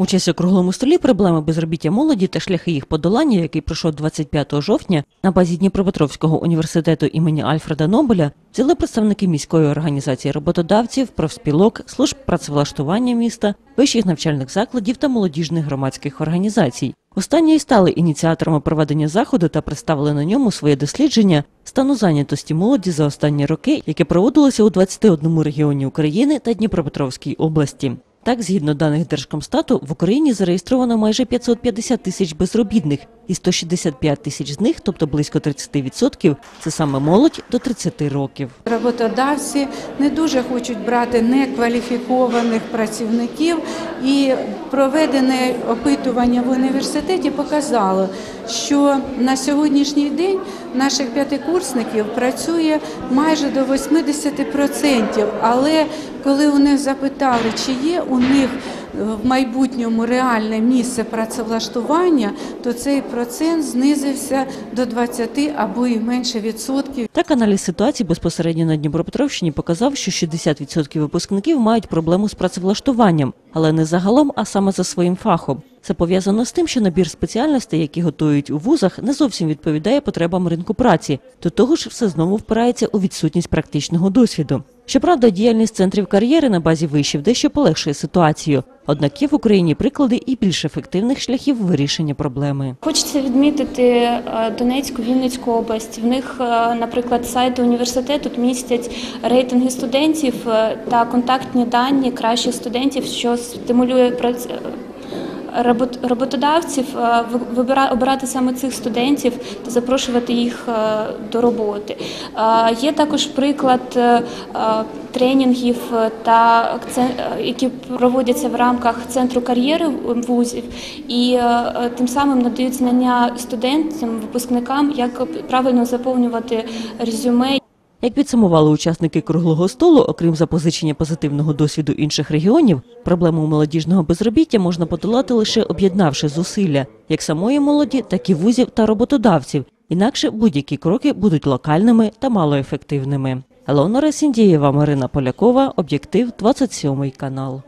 Участь у круглому столі проблеми безробіття молоді та шляхи їх подолання, який пройшов 25 жовтня на базі Дніпропетровського університету імені Альфреда Нобеля, взяли представники міської організації роботодавців, профспілок, служб працевлаштування міста, вищих навчальних закладів та молодіжних громадських організацій. Останні стали ініціаторами проведення заходу та представили на ньому своє дослідження стану зайнятості молоді за останні роки, яке проводилося у 21 регіоні України та Дніпропетровській області. Так, згідно даних Держкомстату, в Україні зареєстровано майже 550 тисяч безробітних, і 165 тисяч з них, тобто близько 30%, це саме молодь до 30 років. Роботодавці не дуже хочуть брати некваліфікованих працівників, і проведене опитування в університеті показало, що на сьогоднішній день наших п'ятикурсників працює майже до 80%. Але коли у них запитали, чи є у них в майбутньому реальне місце працевлаштування, то цей процент знизився до 20 або і менше відсотків. Так, аналіз ситуації безпосередньо на Дніпропетровщині показав, що 60% випускників мають проблему з працевлаштуванням, але не загалом, а саме за своїм фахом. Це пов'язано з тим, що набір спеціальностей, які готують у вузах, не зовсім відповідає потребам ринку праці. До того ж, все знову впирається у відсутність практичного досвіду. Щоправда, діяльність центрів кар'єри на базі вишів дещо полегшує ситуацію. Однак є в Україні приклади і більш ефективних шляхів вирішення проблеми. Хочеться відмітити е, Донецьку, Вінницьку область. В них, е, наприклад, сайти університету містять рейтинги студентів е, та контактні дані кращих студентів, що стимулює роботодавців е, обирати саме цих студентів та запрошувати їх е, до роботи. Е, Є також приклад тренінгів які проводяться в рамках центру кар'єри вузів, і тим самим надають знання студентам, випускникам, як правильно заповнювати резюме Як підсумували учасники круглого столу, окрім запозичення позитивного досвіду інших регіонів, проблему молодіжного безробіття можна подолати лише об'єднавши зусилля як самої молоді, так і вузів та роботодавців. Інакше будь-які кроки будуть локальними та малоефективними. Елонора Сіндієва, Марина Полякова, об'єктив 27 канал.